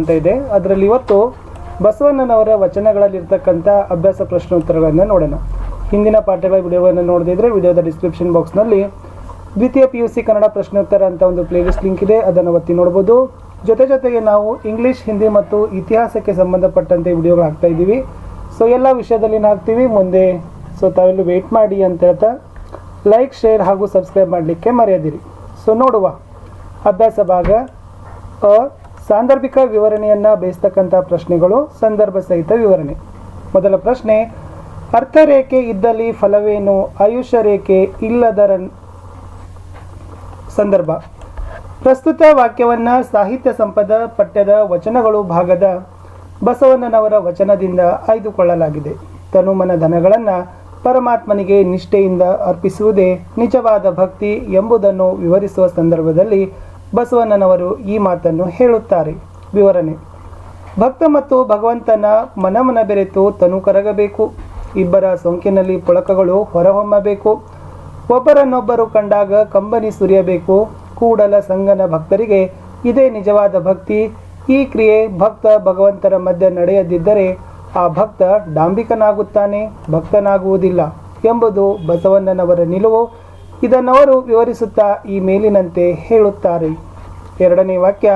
ಅಂತ ಇದೆ. ಅದರಲ್ಲಿ ಇವತ್ತು ಬಸವಣ್ಣನವರ ವಚನಗಳಲ್ಲಿರ್ತಕ್ಕಂಥ ಅಭ್ಯಾಸ ಪ್ರಶ್ನೋತ್ತರಗಳನ್ನು ನೋಡೋಣ. ಹಿಂದಿನ ಪಾಠಗಳ ವಿಡಿಯೋವನ್ನು ನೋಡದಿದ್ರೆ ವಿಡಿಯೋದ ಡಿಸ್ಕ್ರಿಪ್ಷನ್ ಬಾಕ್ಸ್ನಲ್ಲಿ ದ್ವಿತೀಯ ಪಿ ಯು ಸಿ ಕನ್ನಡ ಪ್ರಶ್ನೋತ್ತರ ಅಂತ ಒಂದು ಪ್ಲೇಲಿಸ್ಟ್ ಲಿಂಕ್ ಇದೆ. ಅದನ್ನು ಒತ್ತಿ ನೋಡ್ಬೋದು. ಜೊತೆ ಜೊತೆಗೆ ನಾವು ಇಂಗ್ಲೀಷ್ ಹಿಂದಿ ಮತ್ತು ಇತಿಹಾಸಕ್ಕೆ ಸಂಬಂಧಪಟ್ಟಂತೆ ವಿಡಿಯೋಗಳು ಹಾಕ್ತಾ ಇದ್ದೀವಿ. ಸೊ ಎಲ್ಲ ವಿಷಯದಲ್ಲಿ ಹಾಕ್ತೀವಿ. ಮುಂದೆ ಸೊ ತಾವೆಲ್ಲೂ ವೆಯ್ಟ್ ಮಾಡಿ ಅಂತ ಹೇಳ್ತಾ ಲೈಕ್ ಶೇರ್ ಹಾಗೂ ಸಬ್ಸ್ಕ್ರೈಬ್ ಮಾಡಲಿಕ್ಕೆ ಮರೆಯದಿರಿ. ಸೊ ನೋಡುವ ಅಭ್ಯಾಸ ಭಾಗ ಅ ಸಾಂದರ್ಭಿಕ ವಿವರಣೆಯನ್ನ ಬೇಯಿಸ್ತಕ್ಕಂಥ ಪ್ರಶ್ನೆಗಳು, ಸಂದರ್ಭ ಸಹಿತ ವಿವರಣೆ. ಮೊದಲ ಪ್ರಶ್ನೆ ಅರ್ಥರೇಖೆ ಇದ್ದಲ್ಲಿ ಫಲವೇನು? ಆಯುಷ್ಯ ರೇಖೆ ಇಲ್ಲದರ ಸಂದರ್ಭ. ಪ್ರಸ್ತುತ ವಾಕ್ಯವನ್ನು ಸಾಹಿತ್ಯ ಸಂಪದ ಪಠ್ಯದ ವಚನಗಳು ಭಾಗದ ಬಸವಣ್ಣನವರ ವಚನದಿಂದ ಆಯ್ದುಕೊಳ್ಳಲಾಗಿದೆ. ತನುಮನ ಧನಗಳನ್ನು ಪರಮಾತ್ಮನಿಗೆ ನಿಷ್ಠೆಯಿಂದ ಅರ್ಪಿಸುವುದೇ ನಿಜವಾದ ಭಕ್ತಿ ಎಂಬುದನ್ನು ವಿವರಿಸುವ ಸಂದರ್ಭದಲ್ಲಿ ಬಸವಣ್ಣನವರು ಈ ಮಾತನ್ನು ಹೇಳುತ್ತಾರೆ. ವಿವರಣೆ. ಭಕ್ತ ಮತ್ತು ಭಗವಂತನ ಮನಮನ ಬೆರೆತು ತನು ಕರಗಬೇಕು. ಇಬ್ಬರ ಸೋಂಕಿನಲ್ಲಿ ಪುಳಕಗಳು ಹೊರಹೊಮ್ಮಬೇಕು. ಒಬ್ಬರನ್ನೊಬ್ಬರು ಕಂಡಾಗ ಕಂಬನಿ ಸುರಿಯಬೇಕು. ಕೂಡಲ ಸಂಗನ ಭಕ್ತರಿಗೆ ಇದೇ ನಿಜವಾದ ಭಕ್ತಿ. ಈ ಕ್ರಿಯೆ ಭಕ್ತ ಭಗವಂತರ ಮಧ್ಯೆ ನಡೆಯದಿದ್ದರೆ ಆ ಭಕ್ತ ಡಾಂಬಿಕನಾಗುತ್ತಾನೆ, ಭಕ್ತನಾಗುವುದಿಲ್ಲ ಎಂಬುದು ಬಸವಣ್ಣನವರ ನಿಲುವು. ಇದನ್ನವರು ವಿವರಿಸುತ್ತಾ ಈ ಮೇಲಿನಂತೆ ಹೇಳುತ್ತಾರೆ. ಎರಡನೇ ವಾಕ್ಯ,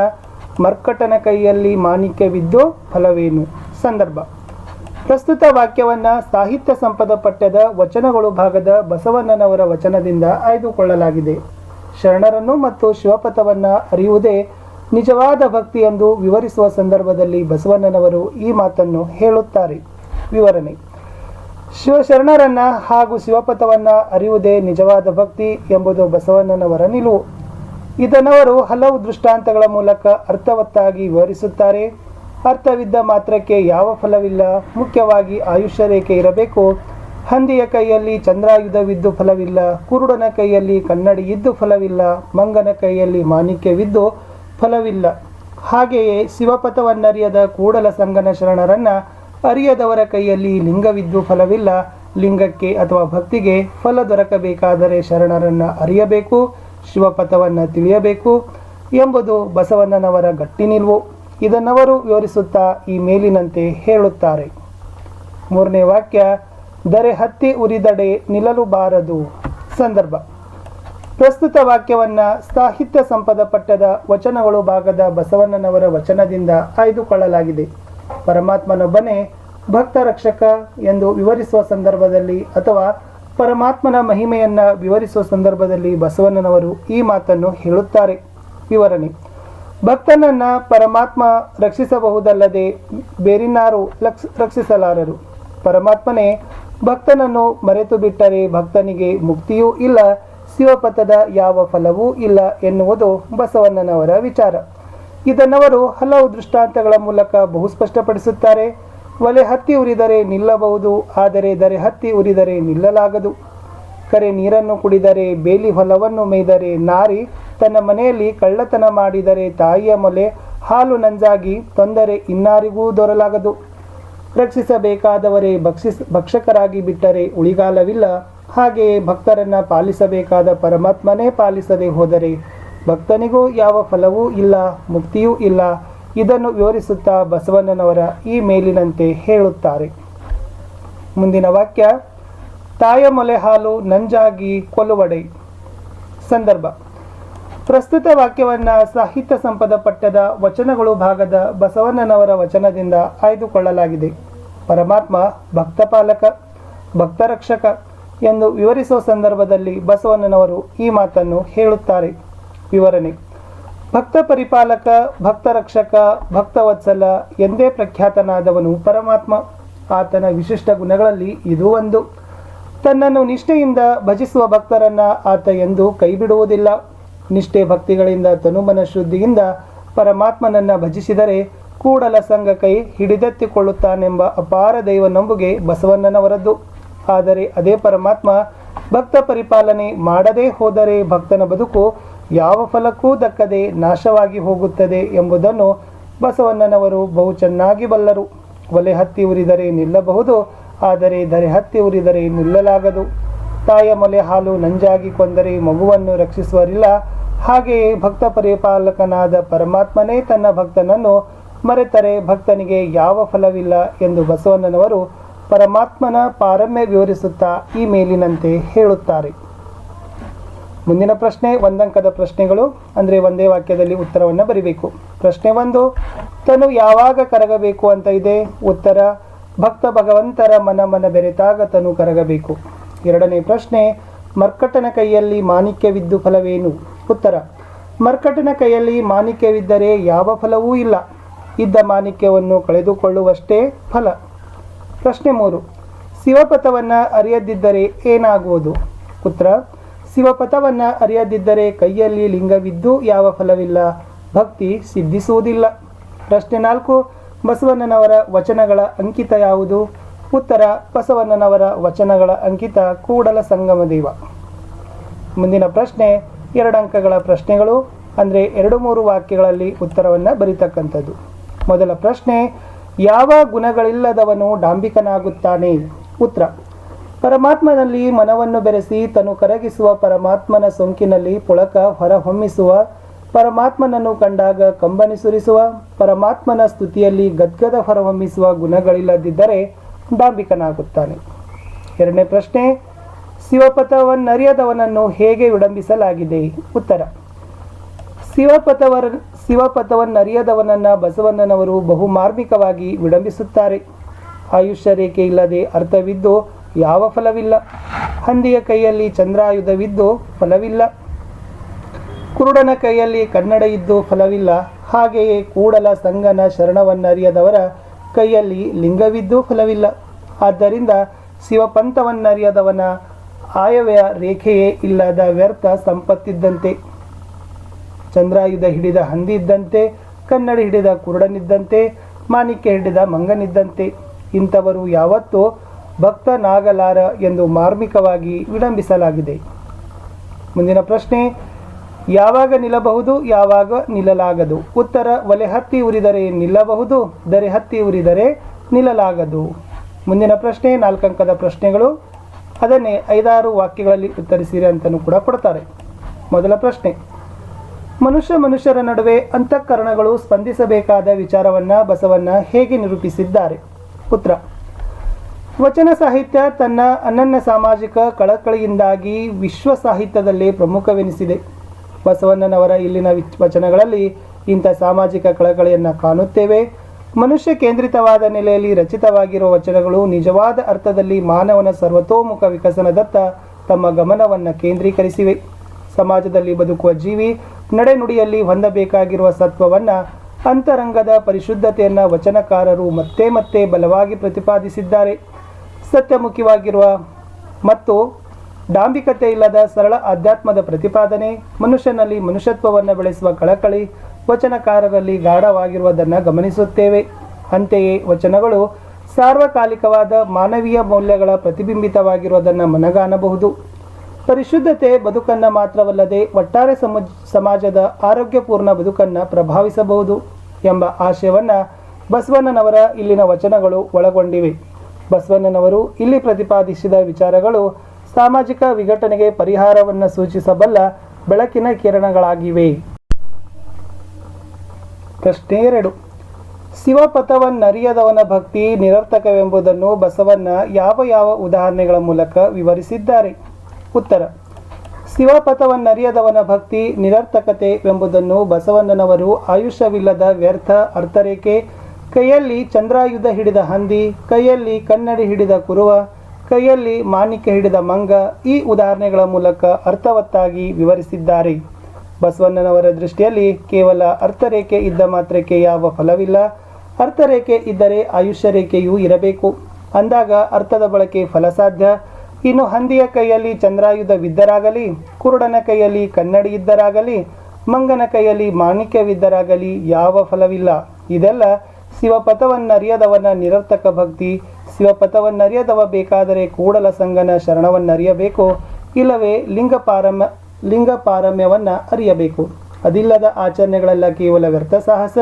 ಮರ್ಕಟನ ಕೈಯಲ್ಲಿ ಮಾಣಿಕ್ಯವಿದ್ದು ಫಲವೇನು? ಸಂದರ್ಭ. ಪ್ರಸ್ತುತ ವಾಕ್ಯವನ್ನು ಸಾಹಿತ್ಯ ಸಂಪದ ಪಠ್ಯದ ವಚನಗಳು ಭಾಗದ ಬಸವಣ್ಣನವರ ವಚನದಿಂದ ಆಯ್ದುಕೊಳ್ಳಲಾಗಿದೆ. ಶರಣರನ್ನು ಮತ್ತು ಶಿವಪಥವನ್ನು ಅರಿಯುವುದೇ ನಿಜವಾದ ಭಕ್ತಿ ಎಂದು ವಿವರಿಸುವ ಸಂದರ್ಭದಲ್ಲಿ ಬಸವಣ್ಣನವರು ಈ ಮಾತನ್ನು ಹೇಳುತ್ತಾರೆ. ವಿವರಣೆ ಶಿವಶರಣರನ್ನ ಹಾಗೂ ಶಿವಪಥವನ್ನ ಅರಿಯುವುದೇ ನಿಜವಾದ ಭಕ್ತಿ ಎಂಬುದು ಬಸವಣ್ಣನವರ ನಿಲುವು. ಇದನ್ನವರು ಹಲವು ದೃಷ್ಟಾಂತಗಳ ಮೂಲಕ ಅರ್ಥವತ್ತಾಗಿ ವಿವರಿಸುತ್ತಾರೆ. ಅರ್ಥವಿದ್ದ ಮಾತ್ರಕ್ಕೆ ಯಾವ ಫಲವಿಲ್ಲ. ಮುಖ್ಯವಾಗಿ ಆಯುಷ್ಯ ರೇಖೆ ಇರಬೇಕು. ಹಂದಿಯ ಕೈಯಲ್ಲಿ ಚಂದ್ರಾಯುಧವಿದ್ದು ಫಲವಿಲ್ಲ. ಕುರುಡನ ಕೈಯಲ್ಲಿ ಕನ್ನಡಿ ಇದ್ದು ಫಲವಿಲ್ಲ. ಮಂಗನ ಕೈಯಲ್ಲಿ ಮಾಣಿಕ್ಯವಿದ್ದು ಫಲವಿಲ್ಲ. ಹಾಗೆಯೇ ಶಿವಪಥವನ್ನರಿಯದ ಕೂಡಲ ಸಂಗನ ಶರಣರನ್ನ ಅರಿಯದವರ ಕೈಯಲ್ಲಿ ಲಿಂಗವಿದ್ದು ಫಲವಿಲ್ಲ, ಲಿಂಗಕ್ಕೆ ಅಥವಾ ಭಕ್ತಿಗೆ ಫಲ ದೊರಕಬೇಕಾದರೆ ಶರಣರನ್ನ ಅರಿಯಬೇಕು, ಶಿವಪಥವನ್ನು ತಿಳಿಯಬೇಕು ಎಂಬುದು ಬಸವಣ್ಣನವರ ಗಟ್ಟಿ ನಿಲುವು. ಇದನ್ನವರು ವಿವರಿಸುತ್ತಾ ಈ ಮೇಲಿನಂತೆ ಹೇಳುತ್ತಾರೆ. ಮೂರನೇ ವಾಕ್ಯ, ದರೆ ಹತ್ತಿ ಉರಿದಡೆ ನಿಲ್ಲಲು ಬಾರದು. ಸಂದರ್ಭ. ಪ್ರಸ್ತುತ ವಾಕ್ಯವನ್ನ ಸಾಹಿತ್ಯ ಸಂಪದ ಪಠ್ಯದ ವಚನಗಳು ಭಾಗದ ಬಸವಣ್ಣನವರ ವಚನದಿಂದ ಆಯ್ದುಕೊಳ್ಳಲಾಗಿದೆ. ಪರಮಾತ್ಮನೊಬ್ಬನೇ ಭಕ್ತ ರಕ್ಷಕ ಎಂದು ವಿವರಿಸುವ ಸಂದರ್ಭದಲ್ಲಿ ಅಥವಾ ಪರಮಾತ್ಮನ ಮಹಿಮೆಯನ್ನ ವಿವರಿಸುವ ಸಂದರ್ಭದಲ್ಲಿ ಬಸವಣ್ಣನವರು ಈ ಮಾತನ್ನು ಹೇಳುತ್ತಾರೆ. ವಿವರಣೆ. ಭಕ್ತನನ್ನ ಪರಮಾತ್ಮ ರಕ್ಷಿಸಬಹುದಲ್ಲದೆ ಬೇರಿನಾರು ರಕ್ಷಿಸಲಾರರು. ಪರಮಾತ್ಮನೇ ಭಕ್ತನನ್ನು ಮರೆತು ಬಿಟ್ಟರೆ ಭಕ್ತನಿಗೆ ಮುಕ್ತಿಯೂ ಇಲ್ಲ, ಶಿವಪಥದ ಯಾವ ಫಲವೂ ಇಲ್ಲ ಎನ್ನುವುದು ಬಸವಣ್ಣನವರ ವಿಚಾರ. ಇದನ್ನವರು ಹಲವು ದೃಷ್ಟಾಂತಗಳ ಮೂಲಕ ಬಹು ಸ್ಪಷ್ಟಪಡಿಸುತ್ತಾರೆ. ಒಲೆ ಹತ್ತಿ ಉರಿದರೆ ನಿಲ್ಲಬಹುದು, ಆದರೆ ದರೆ ಹತ್ತಿ ಉರಿದರೆ ನಿಲ್ಲಲಾಗದು. ಕರೆ ನೀರನ್ನು ಕುಡಿದರೆ ಬೇಲಿ ಹೊಲವನ್ನು ಮೇಯ್ದರೆ ನಾರಿ. ತನ್ನ ಮನೆಯಲ್ಲಿ ಕಳ್ಳತನ ಮಾಡಿದರೆ ತಾಯಿಯ ಮೊಲೆ ಹಾಲು ನಂಜಾಗಿ ತೊಂದರೆ ಇನ್ನಾರಿಗೂ ದೊರಲಾಗದು. ರಕ್ಷಿಸಬೇಕಾದವರೇ ಭಕ್ಷಿಸ್, ಭಕ್ಷಕರಾಗಿ ಬಿಟ್ಟರೆ ಉಳಿಗಾಲವಿಲ್ಲ. ಹಾಗೆಯೇ ಭಕ್ತರನ್ನು ಪಾಲಿಸಬೇಕಾದ ಪರಮಾತ್ಮನೇ ಪಾಲಿಸದೆ ಹೋದರೆ ಭಕ್ತನಿಗೂ ಯಾವ ಫಲವೂ ಇಲ್ಲ, ಮುಕ್ತಿಯೂ ಇಲ್ಲ. ಇದನ್ನು ವಿವರಿಸುತ್ತಾ ಬಸವಣ್ಣನವರ ಈ ಮೇಲಿನಂತೆ ಹೇಳುತ್ತಾರೆ. ಮುಂದಿನ ವಾಕ್ಯ, ತಾಯ ಮೊಲೆ ಹಾಲು ನಂಜಾಗಿ ಕೊಲುವಡೆ. ಸಂದರ್ಭ. ಪ್ರಸ್ತುತ ವಾಕ್ಯವನ್ನ ಸಾಹಿತ್ಯ ಸಂಪದ ಪಠ್ಯದ ವಚನಗಳು ಭಾಗದ ಬಸವಣ್ಣನವರ ವಚನದಿಂದ ಆಯ್ದುಕೊಳ್ಳಲಾಗಿದೆ. ಪರಮಾತ್ಮ ಭಕ್ತಪಾಲಕ ಭಕ್ತರಕ್ಷಕ ಎಂದು ವಿವರಿಸುವ ಸಂದರ್ಭದಲ್ಲಿ ಬಸವಣ್ಣನವರು ಈ ಮಾತನ್ನು ಹೇಳುತ್ತಾರೆ. ವಿವರಣೆ. ಭಕ್ತ ಪರಿಪಾಲಕ, ಭಕ್ತ ರಕ್ಷಕ ಭಕ್ತವತ್ಸಲ ಎಂದೇ ಪ್ರಖ್ಯಾತನಾದವನು ಪರಮಾತ್ಮ. ಆತನ ವಿಶಿಷ್ಟ ಗುಣಗಳಲ್ಲಿ ಇದು ಒಂದು. ತನ್ನನ್ನು ನಿಷ್ಠೆಯಿಂದ ಭಜಿಸುವ ಭಕ್ತರನ್ನ ಆತ ಎಂದು ಕೈಬಿಡುವುದಿಲ್ಲ. ನಿಷ್ಠೆ ಭಕ್ತಿಗಳಿಂದ ತನುಮನ ಶುದ್ಧಿಯಿಂದ ಪರಮಾತ್ಮನನ್ನ ಭಜಿಸಿದರೆ ಕೂಡಲ ಸಂಘ ಕೈ ಹಿಡಿದೆತ್ತಿಕೊಳ್ಳುತ್ತಾನೆಂಬ ಅಪಾರ ದೈವ ನಂಬುಗೆ ಬಸವಣ್ಣನವರದ್ದು. ಆದರೆ ಅದೇ ಪರಮಾತ್ಮ ಭಕ್ತ ಪರಿಪಾಲನೆ ಮಾಡದೇ ಹೋದರೆ ಭಕ್ತನ ಬದುಕು ಯಾವ ಫಲಕ್ಕೂ ದಕ್ಕದೆ ನಾಶವಾಗಿ ಹೋಗುತ್ತದೆ ಎಂಬುದನ್ನು ಬಸವಣ್ಣನವರು ಬಹು ಚೆನ್ನಾಗಿ ಬಲ್ಲರು. ಒಲೆ ಹತ್ತಿ ಉರಿದರೆ ನಿಲ್ಲಬಹುದು, ಆದರೆ ದರೆ ಹತ್ತಿ ಉರಿದರೆ ನಿಲ್ಲಲಾಗದು. ತಾಯ ಮೊಲೆ ಹಾಲು ನಂಜಾಗಿ ಕೊಂದರೆ ಮಗುವನ್ನು ರಕ್ಷಿಸುವರಿಲ್ಲ. ಹಾಗೆಯೇ ಭಕ್ತ ಪರಿಪಾಲಕನಾದ ಪರಮಾತ್ಮನೇ ತನ್ನ ಭಕ್ತನನ್ನು ಮರೆತರೆ ಭಕ್ತನಿಗೆ ಯಾವ ಫಲವಿಲ್ಲ ಎಂದು ಬಸವಣ್ಣನವರು ಪರಮಾತ್ಮನ ಪಾರಮ್ಯ ವಿವರಿಸುತ್ತಾ ಈ ಮೇಲಿನಂತೆ ಹೇಳುತ್ತಾರೆ. ಮುಂದಿನ ಪ್ರಶ್ನೆ, ಒಂದಂಕದ ಪ್ರಶ್ನೆಗಳು, ಅಂದರೆ ಒಂದೇ ವಾಕ್ಯದಲ್ಲಿ ಉತ್ತರವನ್ನು ಬರಿಬೇಕು. ಪ್ರಶ್ನೆ ಒಂದು, ತನು ಯಾವಾಗ ಕರಗಬೇಕು ಅಂತ ಇದೆ? ಉತ್ತರ, ಭಕ್ತ ಭಗವಂತರ ಮನ ಮನ ಬೆರೆತಾಗ ತನು ಕರಗಬೇಕು. ಎರಡನೇ ಪ್ರಶ್ನೆ, ಮರ್ಕಟನ ಕೈಯಲ್ಲಿ ಮಾಣಿಕ್ಯವಿದ್ದು ಫಲವೇನು? ಉತ್ತರ, ಮರ್ಕಟನ ಕೈಯಲ್ಲಿ ಮಾಣಿಕ್ಯವಿದ್ದರೆ ಯಾವ ಫಲವೂ ಇಲ್ಲ. ಇದ್ದ ಮಾಣಿಕ್ಯವನ್ನು ಕಳೆದುಕೊಳ್ಳುವಷ್ಟೇ ಫಲ. ಪ್ರಶ್ನೆ ಮೂರು, ಶಿವಪಥವನ್ನು ಅರಿಯದಿದ್ದರೆ ಏನಾಗುವುದು? ಉತ್ತರ ಶಿವಪಥವನ್ನು ಅರಿಯದಿದ್ದರೆ ಕೈಯಲ್ಲಿ ಲಿಂಗವಿದ್ದು ಯಾವ ಫಲವಿಲ್ಲ. ಭಕ್ತಿ ಸಿದ್ಧಿಸುವುದಿಲ್ಲ. ಪ್ರಶ್ನೆ ನಾಲ್ಕು, ಬಸವಣ್ಣನವರ ವಚನಗಳ ಅಂಕಿತ ಯಾವುದು? ಉತ್ತರ, ಬಸವಣ್ಣನವರ ವಚನಗಳ ಅಂಕಿತ ಕೂಡಲ ಸಂಗಮ ದೈವ. ಮುಂದಿನ ಪ್ರಶ್ನೆ ಎರಡು ಅಂಕಗಳ ಪ್ರಶ್ನೆಗಳು, ಅಂದರೆ ಎರಡು ಮೂರು ವಾಕ್ಯಗಳಲ್ಲಿ ಉತ್ತರವನ್ನು ಬರೀತಕ್ಕಂಥದ್ದು. ಮೊದಲ ಪ್ರಶ್ನೆ, ಯಾವ ಗುಣಗಳಿಲ್ಲದವನು ಡಾಂಬಿಕನಾಗುತ್ತಾನೆ? ಉತ್ತರ ಪರಮಾತ್ಮನಲ್ಲಿ ಮನವನ್ನು ಬೆರೆಸಿ ತನು ಕರಗಿಸುವ ಪರಮಾತ್ಮನ ಸೋಂಕಿನಲ್ಲಿ ಪುಳಕ ಹೊರಹೊಮ್ಮಿಸುವ, ಪರಮಾತ್ಮನನ್ನು ಕಂಡಾಗ ಕಂಬನಿ ಸುರಿಸುವ, ಪರಮಾತ್ಮನ ಸ್ತುತಿಯಲ್ಲಿ ಗದ್ಗದ ಹೊರಹೊಮ್ಮಿಸುವ ಗುಣಗಳಿಲ್ಲದಿದ್ದರೆ ಡಾಂಬಿಕನಾಗುತ್ತಾನೆ ಎರಡನೇ ಪ್ರಶ್ನೆ, ಶಿವಪಥವನ್ನರಿಯದವನನ್ನು ಹೇಗೆ ವಿಡಂಬಿಸಲಾಗಿದೆ? ಉತ್ತರ, ಶಿವಪಥವರ ಶಿವಪಥವನ್ನರಿಯದವನನ್ನು ಬಸವಣ್ಣನವರು ಬಹುಮಾರ್ಮಿಕವಾಗಿ ವಿಡಂಬಿಸುತ್ತಾರೆ. ಆಯುಷ್ಯ ರೇಖೆ ಇಲ್ಲದೆ ಅರ್ಥವಿದ್ದು ಯಾವ ಫಲವಿಲ್ಲ. ಹಂದಿಯ ಕೈಯಲ್ಲಿ ಚಂದ್ರಾಯುಧವಿದ್ದು ಫಲವಿಲ್ಲ. ಕುರುಡನ ಕೈಯಲ್ಲಿ ಕನ್ನಡ ಇದ್ದು ಫಲವಿಲ್ಲ. ಹಾಗೆಯೇ ಕೂಡಲ ಸಂಗನ ಶರಣವನ್ನರಿಯದವರ ಕೈಯಲ್ಲಿ ಲಿಂಗವಿದ್ದು ಫಲವಿಲ್ಲ. ಆದ್ದರಿಂದ ಶಿವಪಂಥವನ್ನರಿಯದವನ ಆಯವ್ಯ ರೇಖೆಯೇ ಇಲ್ಲದ ವ್ಯರ್ಥ ಸಂಪತ್ತಿದ್ದಂತೆ. ಚಂದ್ರಾಯುಧ ಹಿಡಿದ ಹಂದಿ ಇದ್ದಂತೆ, ಕನ್ನಡ ಹಿಡಿದ ಕುರುಡನಿದ್ದಂತೆ, ಮಾಣಿಕ್ಯ ಹಿಡಿದ ಮಂಗನಿದ್ದಂತೆ. ಇಂಥವರು ಯಾವತ್ತೂ ಭಕ್ತನಾಗಲಾರ ಎಂದು ಮಾರ್ಮಿಕವಾಗಿ ವಿಡಂಬಿಸಲಾಗಿದೆ ಮುಂದಿನ ಪ್ರಶ್ನೆ, ಯಾವಾಗ ನಿಲ್ಲಬಹುದು, ಯಾವಾಗ ನಿಲ್ಲಲಾಗದು? ಉತ್ತರ, ಒಲೆ ಹತ್ತಿ ಉರಿದರೆ ನಿಲ್ಲಬಹುದು, ದರೆ ಹತ್ತಿ ಉರಿದರೆ ನಿಲ್ಲಲಾಗದು. ಮುಂದಿನ ಪ್ರಶ್ನೆ, ನಾಲ್ಕಂಕದ ಪ್ರಶ್ನೆಗಳು. ಅದನ್ನೇ ಐದಾರು ವಾಕ್ಯಗಳಲ್ಲಿ ಉತ್ತರಿಸಿರಿ ಅಂತಲೂ ಕೂಡ ಕೊಡ್ತಾರೆ. ಮೊದಲ ಪ್ರಶ್ನೆ, ಮನುಷ್ಯ ಮನುಷ್ಯರ ನಡುವೆ ಅಂತಃಕರಣಗಳು ಸ್ಪಂದಿಸಬೇಕಾದ ವಿಚಾರವನ್ನ ಬಸವಣ್ಣ ಹೇಗೆ ನಿರೂಪಿಸಿದ್ದಾರೆ? ಉತ್ತರ ವಚನ ಸಾಹಿತ್ಯ ತನ್ನ ಅನನ್ಯ ಸಾಮಾಜಿಕ ಕಳಕಳಿಯಿಂದಾಗಿ ವಿಶ್ವ ಸಾಹಿತ್ಯದಲ್ಲಿ ಪ್ರಮುಖವೆನಿಸಿದೆ. ಬಸವಣ್ಣನವರ ಇಲ್ಲಿನ ವಿಚ್- ವಚನಗಳಲ್ಲಿ ಇಂಥ ಸಾಮಾಜಿಕ ಕಳಕಳಿಯನ್ನು ಕಾಣುತ್ತೇವೆ. ಮನುಷ್ಯ ಕೇಂದ್ರಿತವಾದ ನೆಲೆಯಲ್ಲಿ ರಚಿತವಾಗಿರುವ ವಚನಗಳು ನಿಜವಾದ ಅರ್ಥದಲ್ಲಿ ಮಾನವನ ಸರ್ವತೋಮುಖ ವಿಕಸನದತ್ತ ತಮ್ಮ ಗಮನವನ್ನು ಕೇಂದ್ರೀಕರಿಸಿವೆ. ಸಮಾಜದಲ್ಲಿ ಬದುಕುವ ಜೀವಿ ನಡೆನುಡಿಯಲ್ಲಿ ಹೊಂದಬೇಕಾಗಿರುವ ಸತ್ವವನ್ನು, ಅಂತರಂಗದ ಪರಿಶುದ್ಧತೆಯನ್ನು ವಚನಕಾರರು ಮತ್ತೆ ಮತ್ತೆ ಬಲವಾಗಿ ಪ್ರತಿಪಾದಿಸಿದ್ದಾರೆ. ಸತ್ಯಮುಖಿವಾಗಿರುವ ಮತ್ತು ಡಾಂಬಿಕತೆ ಇಲ್ಲದ ಸರಳ ಆಧ್ಯಾತ್ಮದ ಪ್ರತಿಪಾದನೆ, ಮನುಷ್ಯನಲ್ಲಿ ಮನುಷ್ಯತ್ವವನ್ನು ಬೆಳೆಸುವ ಕಳಕಳಿ, ವಚನಕಾರರಲ್ಲಿ ಗಾಢವಾಗಿರುವುದನ್ನು ಗಮನಿಸುತ್ತೇವೆ. ಅಂತೆಯೇ ವಚನಗಳು ಸಾರ್ವಕಾಲಿಕವಾದ ಮಾನವೀಯ ಮೌಲ್ಯಗಳ ಪ್ರತಿಬಿಂಬಿತವಾಗಿರುವುದನ್ನು ಮನಗಾಣಬಹುದು. ಪರಿಶುದ್ಧತೆ ಬದುಕನ್ನು ಮಾತ್ರವಲ್ಲದೆ ಒಟ್ಟಾರೆ ಸಮುಜ್ ಸಮಾಜದ ಆರೋಗ್ಯಪೂರ್ಣ ಬದುಕನ್ನು ಪ್ರಭಾವಿಸಬಹುದು ಎಂಬ ಆಶಯವನ್ನು ಬಸವಣ್ಣನವರ ಇಲ್ಲಿನ ವಚನಗಳು ಒಳಗೊಂಡಿವೆ. ಬಸವಣ್ಣನವರು ಇಲ್ಲಿ ಪ್ರತಿಪಾದಿಸಿದ ವಿಚಾರಗಳು ಸಾಮಾಜಿಕ ವಿಘಟನೆಗೆ ಪರಿಹಾರವನ್ನು ಸೂಚಿಸಬಲ್ಲ ಬೆಳಕಿನ ಕಿರಣಗಳಾಗಿವೆ. ಪ್ರಶ್ನೆ ಎರಡು. ಶಿವಪಥವನ್ನರಿಯದವನ ಭಕ್ತಿ ನಿರರ್ಥಕವೆಂಬುದನ್ನು ಬಸವಣ್ಣ ಯಾವ ಯಾವ ಉದಾಹರಣೆಗಳ ಮೂಲಕ ವಿವರಿಸಿದ್ದಾರೆ? ಉತ್ತರ. ಶಿವಪಥವನ್ನರಿಯದವನ ಭಕ್ತಿ ನಿರರ್ಥಕತೆ ಎಂಬುದನ್ನು ಬಸವಣ್ಣನವರು ಆಯುಷ್ಯವಿಲ್ಲದ ವ್ಯರ್ಥ, ಅರ್ಥರೇಖೆ ಕೈಯಲ್ಲಿ ಚಂದ್ರಾಯುಧ ಹಿಡಿದ ಹಂದಿ, ಕೈಯಲ್ಲಿ ಕನ್ನಡಿ ಹಿಡಿದ ಕುರುವ, ಕೈಯಲ್ಲಿ ಮಾಣಿಕ್ಯ ಹಿಡಿದ ಮಂಗ ಈ ಉದಾಹರಣೆಗಳ ಮೂಲಕ ಅರ್ಥವತ್ತಾಗಿ ವಿವರಿಸಿದ್ದಾರೆ. ಬಸವಣ್ಣನವರ ದೃಷ್ಟಿಯಲ್ಲಿ ಕೇವಲ ಅರ್ಥರೇಖೆ ಇದ್ದ ಮಾತ್ರಕ್ಕೆ ಯಾವ ಫಲವಿಲ್ಲ. ಅರ್ಥರೇಖೆ ಇದ್ದರೆ ಆಯುಷ್ಯ ರೇಖೆಯೂ ಇರಬೇಕು. ಅಂದಾಗ ಅರ್ಥದ ಬಳಕೆ ಫಲ ಸಾಧ್ಯ. ಇನ್ನು ಹಂದಿಯ ಕೈಯಲ್ಲಿ ಚಂದ್ರಾಯುಧವಿದ್ದರಾಗಲಿ ಕುರುಡನ ಕೈಯಲ್ಲಿ ಕನ್ನಡಿ ಇದ್ದರಾಗಲಿ, ಮಂಗನ ಕೈಯಲ್ಲಿ ಮಾಣಿಕ್ಯವಿದ್ದರಾಗಲಿ ಯಾವ ಫಲವಿಲ್ಲ. ಇದೆಲ್ಲ ಶಿವಪಥವನ್ನರಿಯದವನ ನಿರರ್ಥಕ ಭಕ್ತಿ ಶಿವಪಥವನ್ನರಿಯದವ ಬೇಕಾದರೆ ಕೂಡಲ ಸಂಗನ ಶರಣವನ್ನರಿಯಬೇಕು, ಇಲ್ಲವೇ ಲಿಂಗ ಪಾರಮ್ಯ ಲಿಂಗ ಪಾರಮ್ಯವನ್ನು ಅರಿಯಬೇಕು. ಅದಿಲ್ಲದ ಆಚರಣೆಗಳೆಲ್ಲ ಕೇವಲ ವ್ಯರ್ಥ ಸಾಹಸ.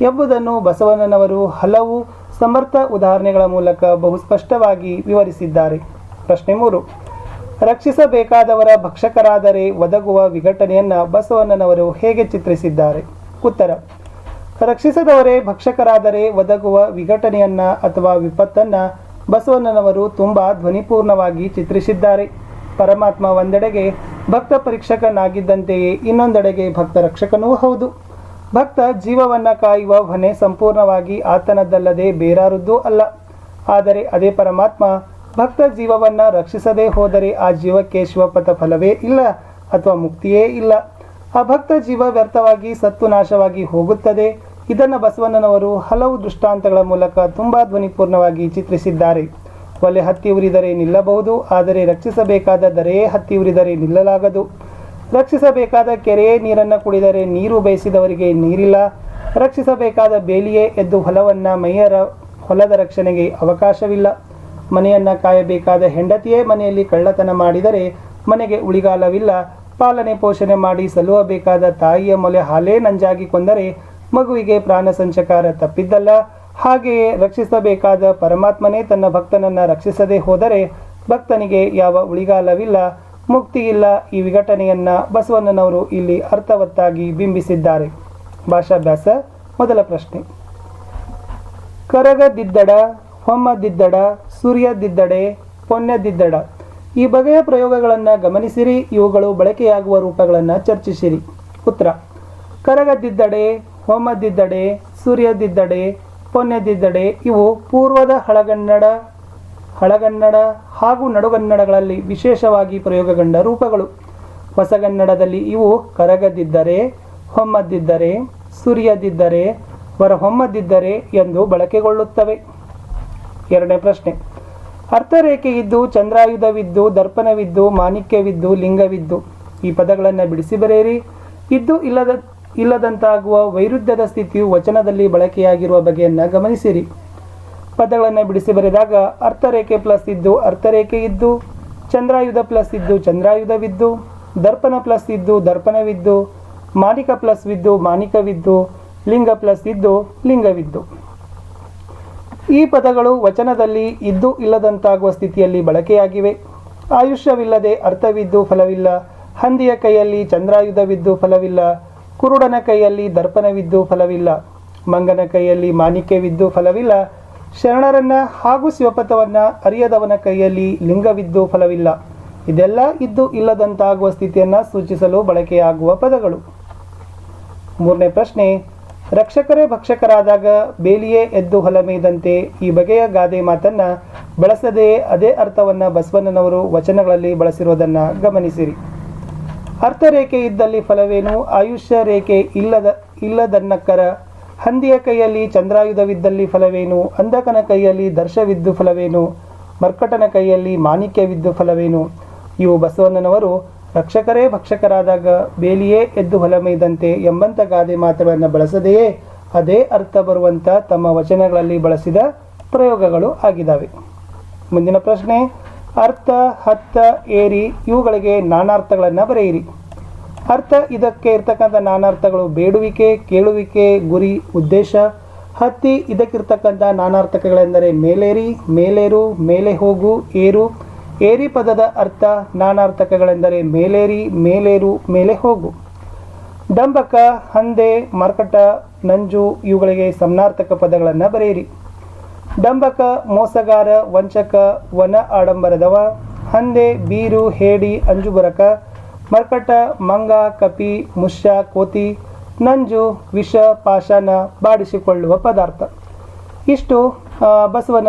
ಎಂಬುದನ್ನು ಬಸವಣ್ಣನವರು ಹಲವು ಸಮರ್ಥ ಉದಾಹರಣೆಗಳ ಮೂಲಕ ಬಹು ಸ್ಪಷ್ಟವಾಗಿ ವಿವರಿಸಿದ್ದಾರೆ. ಪ್ರಶ್ನೆ ಮೂರು. ರಕ್ಷಿಸಬೇಕಾದವರ ಭಕ್ಷಕರಾದರೆ ಒದಗುವ ವಿಘಟನೆಯನ್ನು ಬಸವಣ್ಣನವರು ಹೇಗೆ ಚಿತ್ರಿಸಿದ್ದಾರೆ? ಉತ್ತರ. ರಕ್ಷಿಸದವರೇ, ಭಕ್ಷಕರಾದರೆ ಒದಗುವ ವಿಘಟನೆಯನ್ನ ಅಥವಾ ವಿಪತ್ತನ್ನ ಬಸವಣ್ಣನವರು ತುಂಬಾ ಧ್ವನಿಪೂರ್ಣವಾಗಿ ಚಿತ್ರಿಸಿದ್ದಾರೆ. ಪರಮಾತ್ಮ ಒಂದೆಡೆಗೆ ಭಕ್ತ ಪರೀಕ್ಷಕನಾಗಿದ್ದಂತೆಯೇ ಇನ್ನೊಂದೆಡೆಗೆ ಭಕ್ತ ರಕ್ಷಕನೂ ಹೌದು. ಭಕ್ತ ಜೀವವನ್ನ ಕಾಯುವ ಹೊಣೆ ಸಂಪೂರ್ಣವಾಗಿ ಆತನದ್ದಲ್ಲದೆ ಬೇರಾರದ್ದೂ ಅಲ್ಲ. ಆದರೆ ಅದೇ ಪರಮಾತ್ಮ ಭಕ್ತ ಜೀವವನ್ನ ರಕ್ಷಿಸದೇ ಹೋದರೆ ಆ ಜೀವಕ್ಕೆ ಶಿವಪಥ ಫಲವೇ ಇಲ್ಲ ಅಥವಾ ಮುಕ್ತಿಯೇ ಇಲ್ಲ. ಆ ಭಕ್ತ ಜೀವ ವ್ಯರ್ಥವಾಗಿ ಸತ್ತು ನಾಶವಾಗಿ ಹೋಗುತ್ತದೆ. ಇದನ್ನು ಬಸವಣ್ಣನವರು ಹಲವು ದೃಷ್ಟಾಂತಗಳ ಮೂಲಕ ತುಂಬಾ ಧ್ವನಿಪೂರ್ಣವಾಗಿ ಚಿತ್ರಿಸಿದ್ದಾರೆ. ಒಲೆ ಹತ್ತಿ ಉರಿದರೆ ನಿಲ್ಲಬಹುದು, ಆದರೆ ರಕ್ಷಿಸಬೇಕಾದ ದರೆಯೇ ಹತ್ತಿ ಉರಿದರೆ ನಿಲ್ಲಲಾಗದು. ರಕ್ಷಿಸಬೇಕಾದ ಕೆರೆಯೇ ನೀರನ್ನು ಕುಡಿದರೆ ನೀರು ಬಯಸಿದವರಿಗೆ ನೀರಿಲ್ಲ. ರಕ್ಷಿಸಬೇಕಾದ ಬೇಲಿಯೇ ಎದ್ದು ಹೊಲವನ್ನು ಮೈಯರ ಹೊಲದ ರಕ್ಷಣೆಗೆ ಅವಕಾಶವಿಲ್ಲ. ಮನೆಯನ್ನ ಕಾಯಬೇಕಾದ ಹೆಂಡತಿಯೇ ಮನೆಯಲ್ಲಿ ಕಳ್ಳತನ ಮಾಡಿದರೆ ಮನೆಗೆ ಉಳಿಗಾಲವಿಲ್ಲ. ಪಾಲನೆ ಪೋಷಣೆ ಮಾಡಿ ಸಲುವಬೇಕಾದ ತಾಯಿಯ ಮೊಲೆ ಹಾಲೇ ನಂಜಾಗಿ ಕೊಂದರೆ ಮಗುವಿಗೆ ಪ್ರಾಣ ಸಂಚಕಾರ ತಪ್ಪಿದ್ದಲ್ಲ, ಹಾಗೆಯೇ ರಕ್ಷಿಸಬೇಕಾದ ಪರಮಾತ್ಮನೇ ತನ್ನ ಭಕ್ತನನ್ನ ರಕ್ಷಿಸದೆ ಹೋದರೆ ಭಕ್ತನಿಗೆ ಯಾವ ಉಳಿಗಾಲವಿಲ್ಲ, ಮುಕ್ತಿ ಇಲ್ಲ ಈ ವಿಘಟನೆಯನ್ನ ಬಸವಣ್ಣನವರು ಇಲ್ಲಿ ಅರ್ಥವತ್ತಾಗಿ ಬಿಂಬಿಸಿದ್ದಾರೆ. ಭಾಷಾಭ್ಯಾಸ, ಮೊದಲ ಪ್ರಶ್ನೆ. ಕರಗದಿದ್ದಡ, ಹೊಮ್ಮದಿದ್ದಡ, ಸೂರ್ಯದಿದ್ದಡೆ, ಪೊನ್ಯದಿದ್ದಡ, ಈ ಬಗೆಯ ಪ್ರಯೋಗಗಳನ್ನು ಗಮನಿಸಿರಿ, ಇವುಗಳು ಬಳಕೆಯಾಗುವ ರೂಪಗಳನ್ನು ಚರ್ಚಿಸಿರಿ. ಉತ್ತರ. ಕರಗದಿದ್ದಡೆ ಹೊಮ್ಮದಿದ್ದಡೆ ಸೂರ್ಯದಿದ್ದಡೆ ಪೊನ್ಯದಿದ್ದಡೆ ಇವು ಪೂರ್ವದ ಹಳಗನ್ನಡ ಹಳಗನ್ನಡ ಹಾಗೂ ನಡುಗನ್ನಡಗಳಲ್ಲಿ ವಿಶೇಷವಾಗಿ ಪ್ರಯೋಗಗೊಂಡ ರೂಪಗಳು. ಹೊಸಗನ್ನಡದಲ್ಲಿ ಇವು ಕರಗದಿದ್ದರೆ ಹೊಮ್ಮದಿದ್ದರೆ ಸುರಿಯದಿದ್ದರೆ, ಹೊರಹೊಮ್ಮದಿದ್ದರೆ ಎಂದು ಬಳಕೆಗೊಳ್ಳುತ್ತವೆ. ಎರಡನೇ ಪ್ರಶ್ನೆ. ಅರ್ಥರೇಖೆ ಇದ್ದು, ಚಂದ್ರಾಯುಧವಿದ್ದು, ದರ್ಪಣವಿದ್ದು, ಮಾಣಿಕ್ಯವಿದ್ದು, ಲಿಂಗವಿದ್ದು, ಈ ಪದಗಳನ್ನು ಬಿಡಿಸಿ ಬರೆಯಿರಿ. ಇದ್ದು ಇಲ್ಲದ ಇಲ್ಲದಂತಾಗುವ ವೈರುಧ್ಯದ ಸ್ಥಿತಿಯು ವಚನದಲ್ಲಿ ಬಳಕೆಯಾಗಿರುವ ಬಗೆಯನ್ನು ಗಮನಿಸಿರಿ. ಪದಗಳನ್ನು ಬಿಡಿಸಿ ಬರೆದಾಗ, ಅರ್ಥರೇಖೆ ಪ್ಲಸ್ ಇದ್ದು ಅರ್ಥರೇಖೆ ಇದ್ದು, ಚಂದ್ರಾಯುಧ ಪ್ಲಸ್ ಇದ್ದು ಚಂದ್ರಾಯುಧವಿದ್ದು, ದರ್ಪಣ ಪ್ಲಸ್ ಇದ್ದು ದರ್ಪಣವಿದ್ದು, ಮಾಣಿಕ ಪ್ಲಸ್ ಇದ್ದು ಮಾಣಿಕವಿದ್ದು, ಲಿಂಗ ಪ್ಲಸ್ ಇದ್ದು ಲಿಂಗವಿದ್ದು. ಈ ಪದಗಳು ವಚನದಲ್ಲಿ ಇದ್ದು ಇಲ್ಲದಂತಾಗುವ ಸ್ಥಿತಿಯಲ್ಲಿ ಬಳಕೆಯಾಗಿವೆ. ಆಯುಷ್ಯವಿಲ್ಲದೆ ಅರ್ಥವಿದ್ದು ಫಲವಿಲ್ಲ. ಹಂದಿಯ ಕೈಯಲ್ಲಿ ಚಂದ್ರಾಯುಧವಿದ್ದು ಫಲವಿಲ್ಲ. ಕುರುಡನ ಕೈಯಲ್ಲಿ ದರ್ಪಣವಿದ್ದು ಫಲವಿಲ್ಲ, ಮಂಗನ ಕೈಯಲ್ಲಿ ಮಾಣಿಕ್ಯವಿದ್ದು ಫಲವಿಲ್ಲ, ಶರಣರನ್ನ ಹಾಗೂ ಶಿವಪಥವನ್ನ ಅರಿಯದವನ ಕೈಯಲ್ಲಿ ಲಿಂಗವಿದ್ದು ಫಲವಿಲ್ಲ. ಇದೆಲ್ಲ ಇದ್ದು ಇಲ್ಲದಂತಾಗುವ ಸ್ಥಿತಿಯನ್ನು ಸೂಚಿಸಲು ಬಳಕೆಯಾಗುವ ಪದಗಳು. ಮೂರನೇ ಪ್ರಶ್ನೆ, ರಕ್ಷಕರೇ ಭಕ್ಷಕರಾದಾಗ ಬೇಲಿಯೇ ಎದ್ದು ಹೊಲಮೇದಂತೆ ಈ ಬಗೆಯ ಗಾದೆ ಮಾತನ್ನ ಬಳಸದೆಯೇ ಅದೇ ಅರ್ಥವನ್ನ ಬಸವಣ್ಣನವರು ವಚನಗಳಲ್ಲಿ ಬಳಸಿರುವುದನ್ನು ಗಮನಿಸಿರಿ. ಅರ್ಥರೇಖೆ ಇದ್ದಲ್ಲಿ ಫಲವೇನು? ಆಯುಷ್ಯ ರೇಖೆ ಇಲ್ಲದ ಇಲ್ಲದನ್ನಕ್ಕರ ಹಂದಿಯ ಕೈಯಲ್ಲಿ ಚಂದ್ರಾಯುಧವಿದ್ದಲ್ಲಿ ಫಲವೇನು? ಅಂಧಕನ ಕೈಯಲ್ಲಿ ದರ್ಶವಿದ್ದು ಫಲವೇನು? ಮರ್ಕಟನ ಕೈಯಲ್ಲಿ ಮಾಣಿಕ್ಯವಿದ್ದು ಫಲವೇನು? ಇವು ಬಸವಣ್ಣನವರು ರಕ್ಷಕರೇ ಭಕ್ಷಕರಾದಾಗ ಬೇಲಿಯೇ ಎದ್ದು ಹೊಲಮೈದಂತೆ ಎಂಬಂಥ ಗಾದೆ ಮಾತುಗಳನ್ನು ಬಳಸದೆಯೇ ಅದೇ ಅರ್ಥ ಬರುವಂಥ ತಮ್ಮ ವಚನಗಳಲ್ಲಿ ಬಳಸಿದ ಪ್ರಯೋಗಗಳು ಆಗಿದ್ದಾವೆ ಮುಂದಿನ ಪ್ರಶ್ನೆ ಅರ್ಥ ಹತ್ತ ಏರಿ, ಇವುಗಳಿಗೆ ನಾನಾರ್ಥಗಳನ್ನು ಬರೆಯಿರಿ. ಅರ್ಥ ಇದಕ್ಕೆ ಇರ್ತಕ್ಕಂಥ ನಾನಾರ್ಥಗಳು ಬೇಡುವಿಕೆ, ಕೇಳುವಿಕೆ, ಗುರಿ, ಉದ್ದೇಶ. ಹತ್ತಿ ಇದಕ್ಕಿರ್ತಕ್ಕಂಥ ನಾನಾರ್ಥಕಗಳೆಂದರೆ ಮೇಲೇರಿ, ಮೇಲೇರು, ಮೇಲೆ ಹೋಗು, ಏರು. ಏರಿ ಪದದ ಅರ್ಥ ನಾನಾರ್ಥಕಗಳೆಂದರೆ ಮೇಲೇರಿ, ಮೇಲೇರು, ಮೇಲೆ ಹೋಗು. ಡಂಬಕ, ಹಂದೆ, ಮರ್ಕಟ, ನಂಜು ಇವುಗಳಿಗೆ ಸಮನಾರ್ಥಕ ಪದಗಳನ್ನು ಬರೆಯಿರಿ. ಡಂಬಕ, ಮೋಸಗಾರ, ವಂಚಕ, ವನ ಆಡಂಬರದವ, ಹಂದೆ, ಬೀರು, ಹೇಡಿ, ಅಂಜುಬರಕ, ಮರ್ಕಟ, ಮಂಗ, ಕಪಿ, ಮುಷ್ಯ, ಕೋತಿ, ನಂಜು, ವಿಷ, ಪಾಷಾಣ ಬಾಡಿಸಿಕೊಳ್ಳುವ ಪದಾರ್ಥ. ಇಷ್ಟು ಬಸವನ